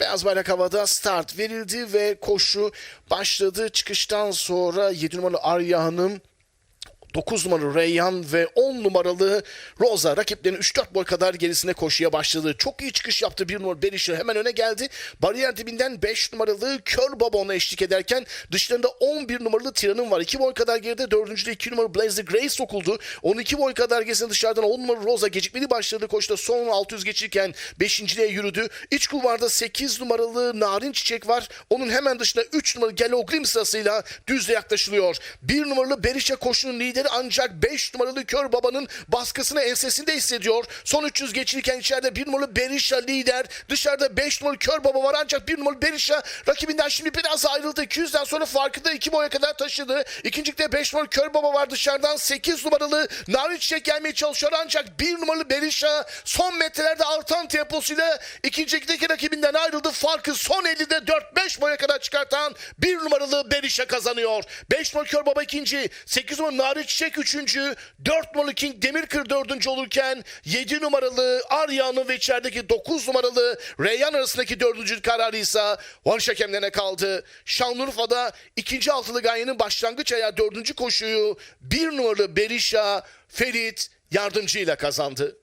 Beyaz bayrak havada start verildi ve koşu başladı. Çıkıştan sonra 7 numaralı Arya Hanım 9 numaralı Reyhan ve 10 numaralı Rosa rakiplerinin 3-4 boy kadar gerisine koşuya başladı. Çok iyi çıkış yaptı 1 numaralı Berisha hemen öne geldi. Bariyer dibinden 5 numaralı Kör Baba ona eşlik ederken dışlarında 11 numaralı Tiran'ın var. 2 boy kadar geride 4. 2 numaralı Blaze Grace sokuldu. 12 boy kadar gerisine dışarıdan 10 numaralı Rosa gecikmeli başladı koşuda son 600 geçirken 5.liğe yürüdü. İç kulvarda 8 numaralı Narin Çiçek var. Onun hemen dışında 3 numaralı Galogrim sırasıyla düzle yaklaşılıyor. 1 numaralı Berisha koşunun lideri ancak 5 numaralı Kör Baba'nın baskısını ensesinde hissediyor. Son 300 geçilirken içeride 1 numaralı Berisha lider. Dışarıda 5 numaralı Kör Baba var ancak 1 numaralı Berisha rakibinden şimdi biraz ayrıldı. 200'den sonra farkında 2 boya kadar taşıdı. İkincilikte 5 numaralı Kör Baba var dışarıdan 8 numaralı Narin Çiçek gelmeye çalışıyor ancak 1 numaralı Berisha son metrelerde artan temposuyla ikincilikteki rakibinden ayrıldı. Farkı son 50'de 4-5 boya kadar çıkartan 1 numaralı Berisha kazanıyor. 5 numaralı Kör Baba ikinci, 8 numaralı Narin Çiçek üçüncü, 4 numaralı King Demirkır dördüncü olurken 7 numaralı Arya'nın ve içerideki 9 numaralı Reyhan arasındaki dördüncü kararı ise Vanş hakemlerine kaldı. Şanlıurfa'da ikinci altılı ganyanın başlangıç ayağı dördüncü koşuyu 1 numaralı Berisha Ferit yardımcıyla kazandı.